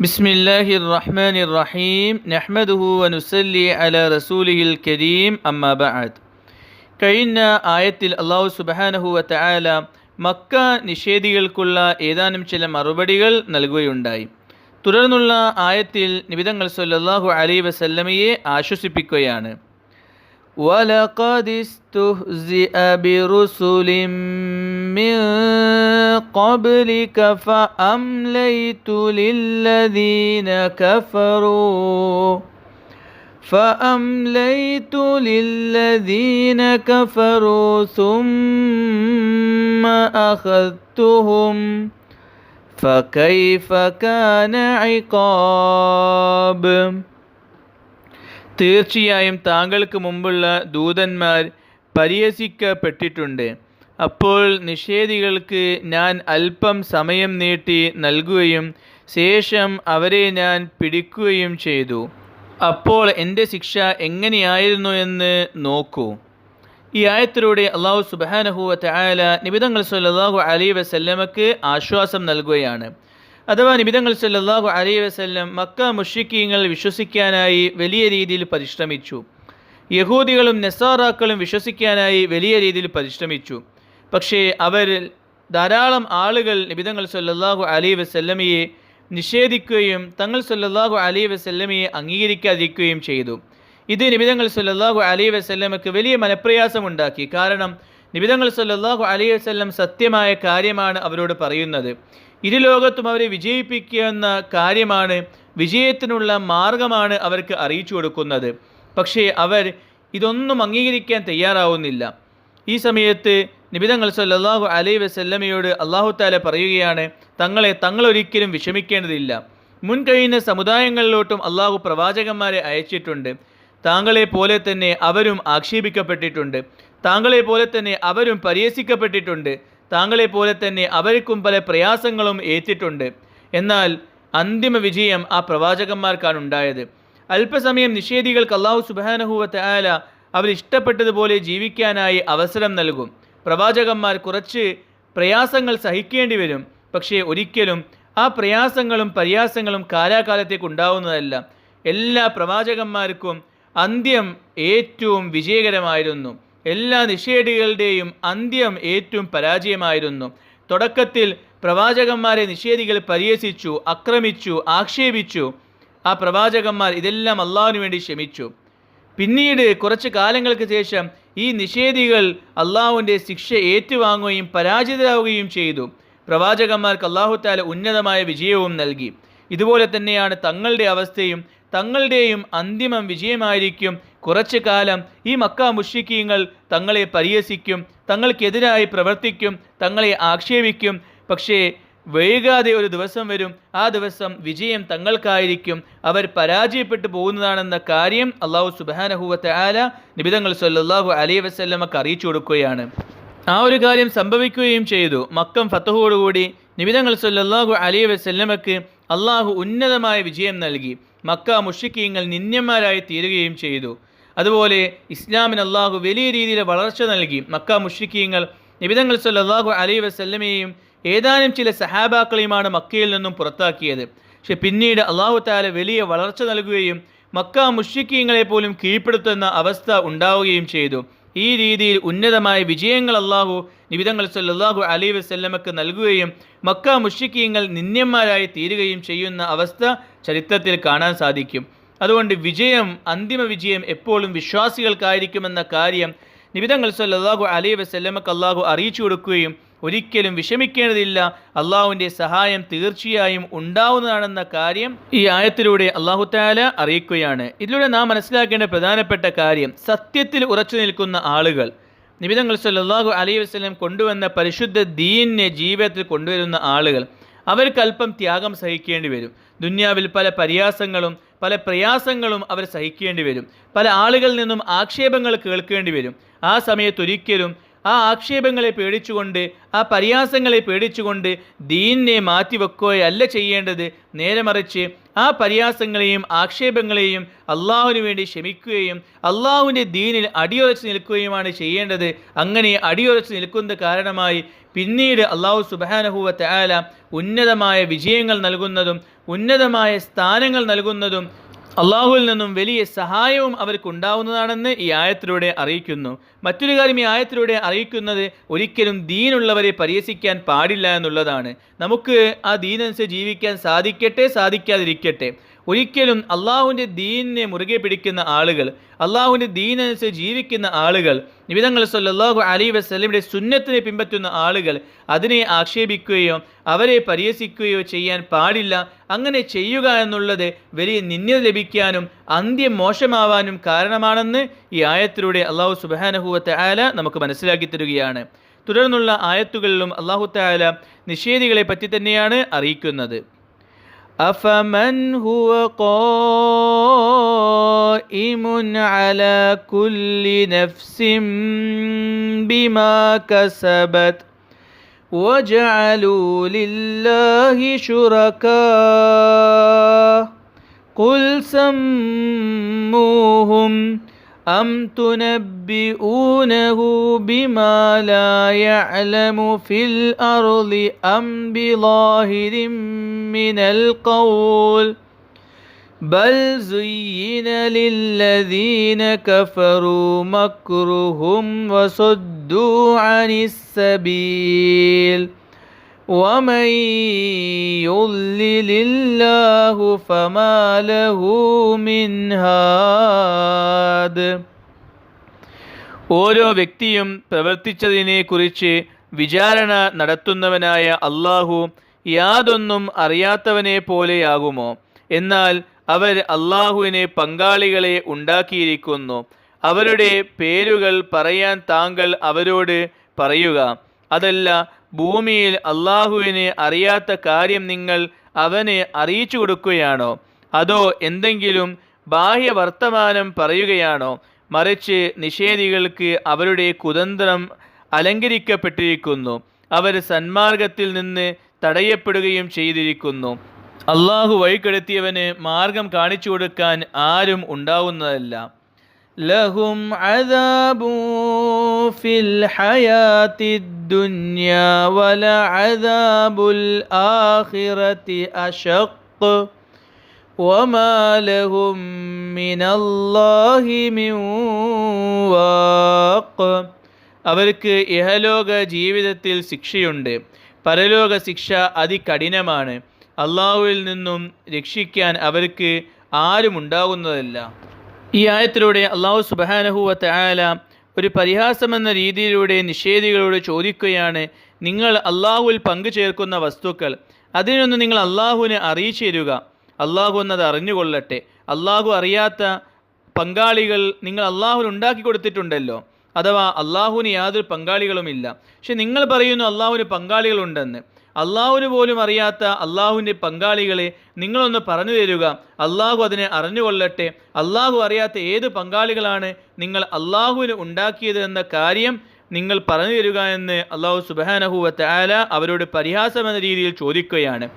بسم الله الرحمن الرحيم نحمده ونسلي على رسوله الكريم أما بعد കഴിഞ്ഞ ആയത്തിൽ അള്ളാഹു സുബാനഹു വതആല മക്ക നിഷേധികൾക്കുള്ള ഏതാനും ചില മറുപടികൾ നൽകുകയുണ്ടായി തുടർന്നുള്ള ആയത്തിൽ നിബിതങ്ങൾ സല്ലല്ലാഹു അലൈഹി വസല്ലമയെ ആശ്വസിപ്പിക്കുകയാണ് ولقد استهزئ برسل من قبلك فأمليت للذين كفروا فأمليت للذين كفروا ثم أخذتهم فكيف كان عقاب തീർച്ചയായും താങ്കൾക്ക് മുമ്പുള്ള ദൂതന്മാർ പരിഹസിക്കപ്പെട്ടിട്ടുണ്ട് അപ്പോൾ നിഷേധികൾക്ക് ഞാൻ അല്പം സമയം നീട്ടി നൽകുകയും ശേഷം അവരെ ഞാൻ പിടിക്കുകയും ചെയ്തു. അപ്പോൾ എന്റെ ശിക്ഷ എങ്ങനെയായിരുന്നു എന്ന് നോക്കൂ. ഈ ആയത്തിലൂടെ അള്ളാഹു സുബാനഹുവ തആല നിബിതങ്ങൾ സല്ലാഹു അലി വസല്ലമക്ക് ആശ്വാസം നൽകുകയാണ്. അഥവാ നിബിതങ്ങൾ സല്ലാഹു അലി വസല്ലം മക്ക മുഷിക്കീങ്ങൾ വിശ്വസിക്കാനായി വലിയ രീതിയിൽ പരിശ്രമിച്ചു. യഹൂദികളും നെസാറാക്കളും വിശ്വസിക്കാനായി വലിയ രീതിയിൽ പരിശ്രമിച്ചു. പക്ഷേ അവരിൽ ധാരാളം ആളുകൾ നിബിതങ്ങൾ സല്ലാഹു അലി വസല്ലമയെ നിഷേധിക്കുകയും തങ്ങൾ സല്ലാഹു അലി വസല്ലമയെ അംഗീകരിക്കാതിരിക്കുകയും ചെയ്തു. ഇത് നിബിതങ്ങൾ സല്ലാഹു അലി വസല്ലമക്ക് വലിയ മനപ്രയാസമുണ്ടാക്കി. കാരണം നിബിതങ്ങൾ സല്ലാഹു അലി വസ്ല്ലം സത്യമായ കാര്യമാണ് അവരോട് പറയുന്നത്. ഇരു ലോകത്തും അവരെ വിജയിപ്പിക്കുന്ന കാര്യമാണ് വിജയത്തിനുള്ള മാർഗമാണ് അവർക്ക് അറിയിച്ചു കൊടുക്കുന്നത്. പക്ഷേ അവർ ഇതൊന്നും അംഗീകരിക്കാൻ തയ്യാറാവുന്നില്ല. ഈ സമയത്ത് നിബിതങ്ങൾ സല്ലല്ലാഹു അലൈ വസല്ലമയോട് അള്ളാഹു താല പറയുകയാണ് തങ്ങളെ തങ്ങളൊരിക്കലും വിഷമിക്കേണ്ടതില്ല. മുൻ കഴിയുന്ന സമുദായങ്ങളിലോട്ടും അള്ളാഹു പ്രവാചകന്മാരെ അയച്ചിട്ടുണ്ട്. താങ്കളെ പോലെ തന്നെ അവരും ആക്ഷേപിക്കപ്പെട്ടിട്ടുണ്ട്. താങ്കളെ പോലെ തന്നെ അവരും പരിഹസിക്കപ്പെട്ടിട്ടുണ്ട്. താങ്കളെ പോലെ തന്നെ അവർക്കും പല പ്രയാസങ്ങളും ഏറ്റിട്ടുണ്ട്. എന്നാൽ അന്തിമ വിജയം ആ പ്രവാചകന്മാർക്കാണ് ഉണ്ടായത് അല്പസമയം നിഷേധികൾക്ക് അള്ളാഹു സുബാനഹുവ ആല അവർ ഇഷ്ടപ്പെട്ടതുപോലെ ജീവിക്കാനായി അവസരം നൽകും. പ്രവാചകന്മാർ കുറച്ച് പ്രയാസങ്ങൾ സഹിക്കേണ്ടി വരും. പക്ഷേ ഒരിക്കലും ആ പ്രയാസങ്ങളും പ്രയാസങ്ങളും കാലാകാലത്തേക്ക് ഉണ്ടാവുന്നതല്ല. എല്ലാ പ്രവാചകന്മാർക്കും അന്ത്യം ഏറ്റവും വിജയകരമായിരുന്നു. എല്ലാ നിഷേധികളുടെയും അന്ത്യം ഏറ്റവും പരാജയമായിരുന്നു. തുടക്കത്തിൽ പ്രവാചകന്മാരെ നിഷേധികൾ പരിഹസിച്ചു ആക്രമിച്ചു ആക്ഷേപിച്ചു. ആ പ്രവാചകന്മാർ ഇതെല്ലാം അള്ളാഹുവിന് വേണ്ടി ക്ഷമിച്ചു. പിന്നീട് കുറച്ച് കാലങ്ങൾക്ക് ശേഷം ഈ നിഷേധികൾ അള്ളാഹുവിന്റെ ശിക്ഷ ഏറ്റുവാങ്ങുകയും പരാജിതരാവുകയും ചെയ്തു. പ്രവാചകന്മാർക്ക് അള്ളാഹു താല ഉന്നതമായ വിജയവും നൽകി. ഇതുപോലെ തന്നെയാണ് തങ്ങളുടെ അവസ്ഥയും തങ്ങളുടെയും അന്തിമം വിജയമായിരിക്കും. കുറച്ചു കാലം ഈ മക്ക മുഷിക്കീങ്ങൾ തങ്ങളെ പരിഹസിക്കും തങ്ങൾക്കെതിരായി പ്രവർത്തിക്കും തങ്ങളെ ആക്ഷേപിക്കും. പക്ഷേ വൈകാതെ ഒരു ദിവസം വരും. ആ ദിവസം വിജയം തങ്ങൾക്കായിരിക്കും. അവർ പരാജയപ്പെട്ടു പോകുന്നതാണെന്ന കാര്യം അള്ളാഹു സുബാനഹുവത്തെ ആല നിബിതങ്ങൾ സല്ലാഹു അലൈ വസ്ല്ലമക്ക് അറിയിച്ചു കൊടുക്കുകയാണ്. ആ ഒരു കാര്യം സംഭവിക്കുകയും ചെയ്തു. മക്കം ഫത്തഹോടുകൂടി നിബിതങ്ങൾ സല്ലാഹു അലൈ വസ്ല്ലമക്ക് അള്ളാഹു ഉന്നതമായ വിജയം നൽകി. മക്ക മുഷിക്കീങ്ങൾ നിന്യന്മാരായി തീരുകയും ചെയ്തു. അതുപോലെ ഇസ്ലാമിന് അള്ളാഹു വലിയ രീതിയിൽ വളർച്ച നൽകി. മക്ക മുഷിക്കീങ്ങൾ നിബിതങ്ങൾ സല്ലാഹു അലൈ വസല്ലമയെയും ഏതാനും ചില സഹാബാക്കളെയുമാണ് മക്കയിൽ നിന്നും പുറത്താക്കിയത്. പക്ഷെ പിന്നീട് അള്ളാഹു താല വലിയ വളർച്ച നൽകുകയും മക്ക മുഷിക്കീങ്ങളെ പോലും കീഴ്പ്പെടുത്തുന്ന അവസ്ഥ ഉണ്ടാവുകയും ചെയ്തു. ഈ രീതിയിൽ ഉന്നതമായ വിജയങ്ങൾ അള്ളാഹു നിബിതങ്ങൾ സല്ലാഹു അലി വസ്ല്ലമക്ക് നൽകുകയും മക്ക മുഷിക്കീങ്ങൾ നിന്യന്മാരായി തീരുകയും ചെയ്യുന്ന അവസ്ഥ ചരിത്രത്തിൽ കാണാൻ സാധിക്കും. അതുകൊണ്ട് വിജയം അന്തിമ വിജയം എപ്പോഴും വിശ്വാസികൾക്കായിരിക്കുമെന്ന കാര്യം നിബിതങ്ങൾ സല്ലാഹു അലി വസ്ല്ലമക്ക് അള്ളാഹു അറിയിച്ചു കൊടുക്കുകയും ഒരിക്കലും വിഷമിക്കേണ്ടതില്ല. അള്ളാഹുവിന്റെ സഹായം തീർച്ചയായും ഉണ്ടാവുന്നതാണെന്ന കാര്യം ഈ ആയത്തിലൂടെ അള്ളാഹു താല അറിയിക്കുകയാണ്. ഇതിലൂടെ നാം മനസ്സിലാക്കേണ്ട പ്രധാനപ്പെട്ട കാര്യം സത്യത്തിൽ ഉറച്ചു നിൽക്കുന്ന ആളുകൾ. നിബിതങ്ങൾ സല്ലാഹു അലൈഹി വസ്ലം കൊണ്ടുവന്ന പരിശുദ്ധ ദീനിനെ ജീവിതത്തിൽ കൊണ്ടുവരുന്ന ആളുകൾ. അവർക്ക് അല്പം ത്യാഗം സഹിക്കേണ്ടി വരും. ദുന്യാവിൽ പല പരിയാസങ്ങളും പല പ്രയാസങ്ങളും അവർ സഹിക്കേണ്ടി വരും. പല ആളുകളിൽ നിന്നും ആക്ഷേപങ്ങൾ കേൾക്കേണ്ടി വരും. ആ സമയത്തൊരിക്കലും ആ ആക്ഷേപങ്ങളെ പേടിച്ചുകൊണ്ട് ആ പരിയാസങ്ങളെ പേടിച്ചുകൊണ്ട് ദീനിനെ മാറ്റിവെക്കുകയല്ല ചെയ്യേണ്ടത്. നേരെ മറിച്ച് ആ പരിയാസങ്ങളെയും ആക്ഷേപങ്ങളെയും അള്ളാഹുവിന് വേണ്ടി ക്ഷമിക്കുകയും അള്ളാഹുവിന്റെ ദീനിൽ അടിയുറച്ച് നിൽക്കുകയുമാണ് ചെയ്യേണ്ടത്. അങ്ങനെ അടിയുറച്ച് നിൽക്കുന്ന കാരണമായി പിന്നീട് അള്ളാഹു സുബാനഹുവ തയാല ഉന്നതമായ വിജയങ്ങൾ നൽകുന്നതും ഉന്നതമായ സ്ഥാനങ്ങൾ നൽകുന്നതും അള്ളാഹുവിൽ നിന്നും വലിയ സഹായവും അവർക്കുണ്ടാവുന്നതാണെന്ന് ഈ ആയത്തിലൂടെ അറിയിക്കുന്നു. മറ്റൊരു കാര്യം ഈ ആയത്തിലൂടെ അറിയിക്കുന്നത് ഒരിക്കലും ദീനുള്ളവരെ പരിഹസിക്കാൻ പാടില്ല എന്നുള്ളതാണ്. നമുക്ക് ആ ദീനനുസരിച്ച് ജീവിക്കാൻ സാധിക്കട്ടെ സാധിക്കാതിരിക്കട്ടെ. ഒരിക്കലും അള്ളാഹുവിന്റെ ദീനിനെ മുറുകെ പിടിക്കുന്ന ആളുകൾ അള്ളാഹുവിന്റെ ദീനനുസരിച്ച് ജീവിക്കുന്ന ആളുകൾ നിവിധങ്ങൾ സല്ലാഹു അലി വസ്ലമിയുടെ സുന്നത്തിനെ പിൻപറ്റുന്ന ആളുകൾ അതിനെ ആക്ഷേപിക്കുകയോ അവരെ പരിഹസിക്കുകയോ ചെയ്യാൻ പാടില്ല. അങ്ങനെ ചെയ്യുക എന്നുള്ളത് വലിയ നിന്ദ ലഭിക്കാനും അന്ത്യം മോശമാവാനും കാരണമാണെന്ന് ഈ ആയത്തിലൂടെ അള്ളാഹു സുബാനഹുവത്തെ ആല നമുക്ക് മനസ്സിലാക്കി തരികയാണ് തുടർന്നുള്ള ആയത്തുകളിലും അള്ളാഹു താല നിഷേധികളെ പറ്റി തന്നെയാണ് അറിയിക്കുന്നത് أفمن هو قائم على كل نفس بما كسبت وجعلوا لله شركاء قل سموهم أم تنبئونه بما لا يعلم في الأرض أم بظاهر من القول بل زين للذين كفروا مكرهم وصدوا عن السبيل ومن يضلل الله فما له من هاد ഓരോ വ്യക്തിയും പ്രവർത്തിച്ചതിനെക്കുറിച്ച് വിചാരണ നടത്തുന്നവനായ അള്ളാഹു യാതൊന്നും അറിയാത്തവനെ പോലെയാകുമോ എന്നാൽ അവർ അള്ളാഹുവിനെ പങ്കാളികളെ ഉണ്ടാക്കിയിരിക്കുന്നു അവരുടെ പേരുകൾ പറയാൻ താങ്കൾ അവരോട് പറയുക അതല്ല ഭൂമിയിൽ അള്ളാഹുവിനെ അറിയാത്ത കാര്യം നിങ്ങൾ അവനെ അറിയിച്ചു കൊടുക്കുകയാണോ? അതോ എന്തെങ്കിലും ബാഹ്യ വർത്തമാനം പറയുകയാണോ? മറിച്ച് നിഷേധികൾക്ക് അവരുടെ കുതന്ത്രം അലങ്കരിക്കപ്പെട്ടിരിക്കുന്നു. അവർ സന്മാർഗത്തിൽ നിന്ന് തടയപ്പെടുകയും ചെയ്തിരിക്കുന്നു. അള്ളാഹു വഴിക്കെടുത്തിയവന് മാർഗം കാണിച്ചു കൊടുക്കാൻ ആരും ഉണ്ടാവുന്നതല്ല. ലഹും അദാബു ഫിൽ ഹയാത്തി ദുനിയ വല അദാബുൽ ആഖിറതി അഷഖ് وما لهم من الله من واق അവർക്ക് ഇഹലോക ജീവിതത്തിൽ ശിക്ഷയുണ്ട് പരലോക ശിക്ഷ അതികഠിനമാണ് അള്ളാഹുവിൽ നിന്നും രക്ഷിക്കാൻ അവർക്ക് ആരും ഉണ്ടാകുന്നതല്ല ഈ ആയത്തിലൂടെ അള്ളാഹു സുബാനഹുവത്ത് ആല ഒരു പരിഹാസമെന്ന രീതിയിലൂടെ നിഷേധികളോട് ചോദിക്കുകയാണ് നിങ്ങൾ അള്ളാഹുവിൽ പങ്കു ചേർക്കുന്ന വസ്തുക്കൾ അതിനൊന്ന് നിങ്ങൾ അള്ളാഹുവിനെ അറിയിച്ചു തരിക. അള്ളാഹു എന്നത് അറിഞ്ഞുകൊള്ളട്ടെ. അള്ളാഹു അറിയാത്ത പങ്കാളികൾ നിങ്ങൾ അള്ളാഹുവിൽ ഉണ്ടാക്കി കൊടുത്തിട്ടുണ്ടല്ലോ. അഥവാ അള്ളാഹുവിന് യാതൊരു പങ്കാളികളുമില്ല പക്ഷെ നിങ്ങൾ പറയുന്നു അള്ളാഹുവിന് പങ്കാളികളുണ്ടെന്ന്. അള്ളാഹുവിന് പോലും അറിയാത്ത അള്ളാഹുവിന്റെ പങ്കാളികളെ നിങ്ങളൊന്ന് പറഞ്ഞു തരുക. അള്ളാഹു അതിനെ അറിഞ്ഞുകൊള്ളട്ടെ. അള്ളാഹു അറിയാത്ത ഏത് പങ്കാളികളാണ് നിങ്ങൾ അള്ളാഹുവിന് ഉണ്ടാക്കിയത് എന്ന കാര്യം നിങ്ങൾ പറഞ്ഞു തരിക എന്ന് അള്ളാഹു സുബാനഹുവത്ത് ആല അവരോട് പരിഹാസം എന്ന രീതിയിൽ ചോദിക്കുകയാണ്.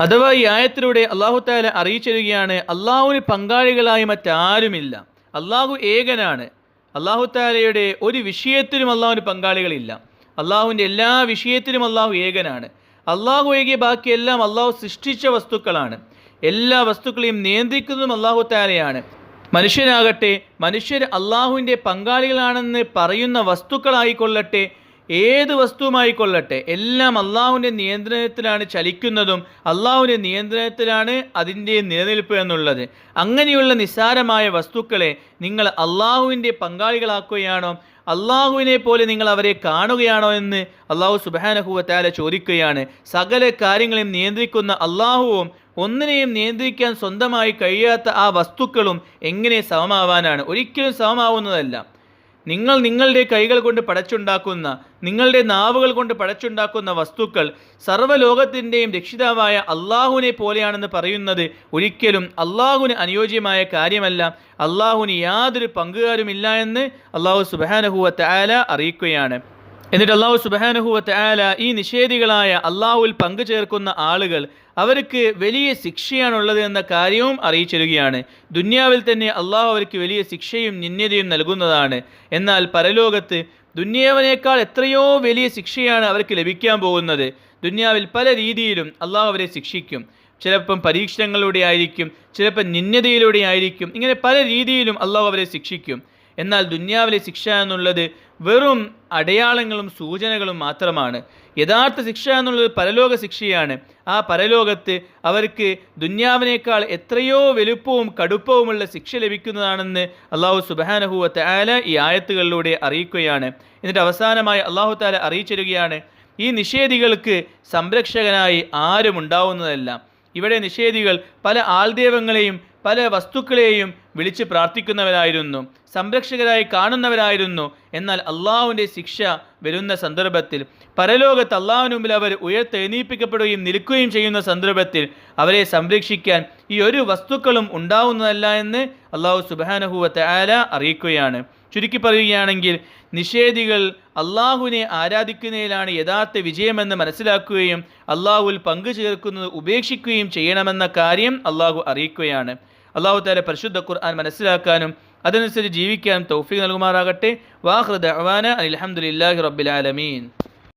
അഥവാ ഈ ആയത്തിലൂടെ അള്ളാഹു താല അറിയിച്ചിരുകയാണ് അള്ളാഹുവിന് പങ്കാളികളായി മറ്റാരുമില്ല. അള്ളാഹു ഏകനാണ്. അള്ളാഹു താലയുടെ ഒരു വിഷയത്തിലും അള്ളാഹുവിന് പങ്കാളികളില്ല. അള്ളാഹുവിന്റെ എല്ലാ വിഷയത്തിലും അള്ളാഹു ഏകനാണ്. അള്ളാഹു ഏകിയ ബാക്കിയെല്ലാം അള്ളാഹു സൃഷ്ടിച്ച വസ്തുക്കളാണ്. എല്ലാ വസ്തുക്കളെയും നിയന്ത്രിക്കുന്നതും അള്ളാഹു താലയാണ് മനുഷ്യനാകട്ടെ മനുഷ്യർ അള്ളാഹുവിന്റെ പങ്കാളികളാണെന്ന് പറയുന്ന വസ്തുക്കളായിക്കൊള്ളട്ടെ ഏത് വസ്തുവുമായിക്കൊള്ളട്ടെ എല്ലാം അള്ളാഹുവിന്റെ നിയന്ത്രണത്തിലാണ് ചലിക്കുന്നതും അള്ളാഹുവിന്റെ നിയന്ത്രണത്തിലാണ് അതിന്റെ നിലനിൽപ്പ് എന്നുള്ളത്. അങ്ങനെയുള്ള നിസ്സാരമായ വസ്തുക്കളെ നിങ്ങൾ അള്ളാഹുവിന്റെ പങ്കാളികളാക്കുകയാണോ? അള്ളാഹുവിനെ പോലെ നിങ്ങൾ അവരെ കാണുകയാണോ എന്ന് അള്ളാഹു സുബാനഹുവത്താല ചോദിക്കുകയാണ്. സകല കാര്യങ്ങളെയും നിയന്ത്രിക്കുന്ന അള്ളാഹുവും ഒന്നിനെയും നിയന്ത്രിക്കാൻ സ്വന്തമായി കഴിയാത്ത ആ വസ്തുക്കളും എങ്ങനെ സമമാവാനാണ്? ഒരിക്കലും സമമാവുന്നതല്ല. നിങ്ങൾ നിങ്ങളുടെ കൈകൾ കൊണ്ട് പടച്ചുണ്ടാക്കുന്ന നിങ്ങളുടെ നാവുകൾ കൊണ്ട് പടച്ചുണ്ടാക്കുന്ന വസ്തുക്കൾ സർവലോകത്തിന്റെയും രക്ഷിതാവായ അള്ളാഹുവിനെ പോലെയാണെന്ന് പറയുന്നത് ഒരിക്കലും അള്ളാഹുവിന് അനുയോജ്യമായ കാര്യമല്ല. അള്ളാഹുവിന് യാതൊരു പങ്കുകാരുമില്ല എന്ന് അള്ളാഹു സുബാനഹുവ ആല അറിയിക്കുകയാണ്. എന്നിട്ട് അള്ളാഹു സുബാനഹുവത്ത് ആല ഈ നിഷേധികളായ അള്ളാഹുവിൽ പങ്കു ചേർക്കുന്ന ആളുകൾ അവർക്ക് വലിയ ശിക്ഷയാണുള്ളത് എന്ന കാര്യവും അറിയിച്ചിരുകയാണ്. ദുന്യാവിൽ തന്നെ അള്ളാഹു അവർക്ക് വലിയ ശിക്ഷയും നിന്യതയും നൽകുന്നതാണ്. എന്നാൽ പരലോകത്ത് ദുന്യാവിനേക്കാൾ എത്രയോ വലിയ ശിക്ഷയാണ് അവർക്ക് ലഭിക്കാൻ പോകുന്നത്. ദുന്യാവിൽ പല രീതിയിലും അള്ളാഹു അവരെ ശിക്ഷിക്കും. ചിലപ്പം പരീക്ഷണങ്ങളിലൂടെ ആയിരിക്കും ചിലപ്പം നിന്യതയിലൂടെ ആയിരിക്കും ഇങ്ങനെ പല രീതിയിലും അള്ളാഹു അവരെ ശിക്ഷിക്കും. എന്നാൽ ദുന്യാവിലെ ശിക്ഷ എന്നുള്ളത് വെറും അടയാളങ്ങളും സൂചനകളും മാത്രമാണ്. യഥാർത്ഥ ശിക്ഷ എന്നുള്ളത് പരലോക ശിക്ഷയാണ്. ആ പരലോകത്ത് അവർക്ക് ദുന്യാവിനേക്കാൾ എത്രയോ വലുപ്പവും കടുപ്പവുമുള്ള ശിക്ഷ ലഭിക്കുന്നതാണെന്ന് അള്ളാഹു സുബാനഹുവ താല ഈ ആയത്തുകളിലൂടെ അറിയിക്കുകയാണ്. എന്നിട്ട് അവസാനമായി അള്ളാഹു താല അറിയിച്ചിരുകയാണ് ഈ നിഷേധികൾക്ക് സംരക്ഷകനായി ആരും ഉണ്ടാവുന്നതല്ല ഇവിടെ നിഷേധികൾ പല ആൾദൈവങ്ങളെയും പല വസ്തുക്കളെയും വിളിച്ച് പ്രാർത്ഥിക്കുന്നവരായിരുന്നു സംരക്ഷകരായി കാണുന്നവരായിരുന്നു. എന്നാൽ അള്ളാഹുവിന്റെ ശിക്ഷ വരുന്ന സന്ദർഭത്തിൽ പരലോകത്ത് അള്ളാഹുവിന് മുമ്പിൽ അവർ ഉയർത്തെഴുന്നീപ്പിക്കപ്പെടുകയും നിൽക്കുകയും ചെയ്യുന്ന സന്ദർഭത്തിൽ അവരെ സംരക്ഷിക്കാൻ ഈ ഒരു വസ്തുക്കളും ഉണ്ടാവുന്നതല്ല എന്ന് അള്ളാഹു സുബാനഹുവത്തെ ആല അറിയിക്കുകയാണ്. ചുരുക്കി പറയുകയാണെങ്കിൽ നിഷേധികൾ അള്ളാഹുവിനെ ആരാധിക്കുന്നതിലാണ് യഥാർത്ഥ വിജയമെന്ന് മനസ്സിലാക്കുകയും അള്ളാഹുവിൽ പങ്കു ചേർക്കുന്നത് ഉപേക്ഷിക്കുകയും ചെയ്യണമെന്ന കാര്യം അള്ളാഹു അറിയിക്കുകയാണ്. അള്ളാഹു പരിശുദ്ധ ഖുർആൻ മനസ്സിലാക്കാനും അതനുസരിച്ച് ജീവിക്കാനും തൗഫീഖ് നൽകുമാറാകട്ടെ. വാഹൃദ് അവാന അലഹമുല്ലാഹി റബ്ബിൽ ആലമീൻ.